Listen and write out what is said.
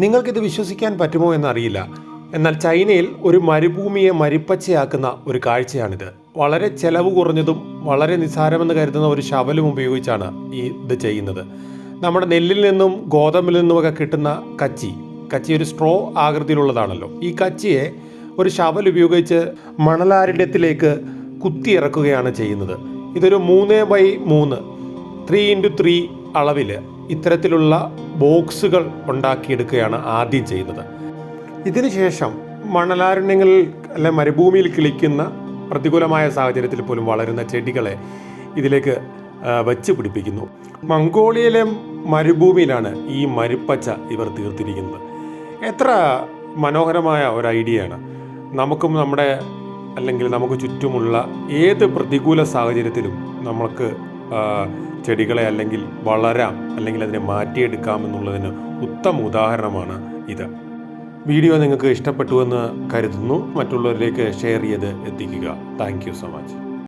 നിങ്ങൾക്കിത് വിശ്വസിക്കാൻ പറ്റുമോ എന്നറിയില്ല. എന്നാൽ ചൈനയിൽ ഒരു മരുഭൂമിയെ മരിപ്പച്ചയാക്കുന്ന ഒരു കാഴ്ചയാണിത്. വളരെ ചെലവ് കുറഞ്ഞതും വളരെ നിസ്സാരമെന്ന് കരുതുന്ന ഒരു ശവലും ഉപയോഗിച്ചാണ് ഈ ഇത് ചെയ്യുന്നത്. നമ്മുടെ നെല്ലിൽ നിന്നും ഗോതമ്പിൽ നിന്നുമൊക്കെ കിട്ടുന്ന കച്ചി കച്ചി ഒരു സ്ട്രോ ആകൃതിയിലുള്ളതാണല്ലോ. ഈ കച്ചിയെ ഒരു ശവൽ ഉപയോഗിച്ച് മണലാരണ്യത്തിലേക്ക് കുത്തിയിറക്കുകയാണ് ചെയ്യുന്നത്. ഇതൊരു മൂന്ന് ബൈ മൂന്ന് ത്രീ ഇന്റു ത്രീ അളവിൽ ഇത്തരത്തിലുള്ള ബോക്സുകൾ ഉണ്ടാക്കിയെടുക്കുകയാണ് ആദ്യം ചെയ്യുന്നത് ഇതിനുശേഷം മണലാരണ്യങ്ങളിൽ അല്ലെ മരുഭൂമിയിൽ കിളിക്കുന്ന പ്രതികൂലമായ സാഹചര്യത്തിൽ പോലും വളരുന്ന ചെടികളെ ഇതിലേക്ക് വച്ച് പിടിപ്പിക്കുന്നു. മംഗോളിയയിലെ മരുഭൂമിയിലാണ് ഈ മരുപ്പച്ച ഇവർ തീർത്തിരിക്കുന്നത്. എത്ര മനോഹരമായ ഒരു ഐഡിയയാണ്. നമുക്കും നമ്മുടെ അല്ലെങ്കിൽ നമുക്ക് ചുറ്റുമുള്ള ഏത് പ്രതികൂല സാഹചര്യത്തിലും നമുക്ക് ചെടികളെ അല്ലെങ്കിൽ വളരാം അല്ലെങ്കിൽ അതിനെ മാറ്റിയെടുക്കാം എന്നുള്ളതിന് ഉത്തമ ഉദാഹരണമാണ് ഇത്. വീഡിയോ നിങ്ങൾക്ക് ഇഷ്ടപ്പെട്ടുവെന്ന് കരുതുന്നു. മറ്റുള്ളവരിലേക്ക് ഷെയർ ചെയ്ത് എത്തിക്കുക. Thank so much.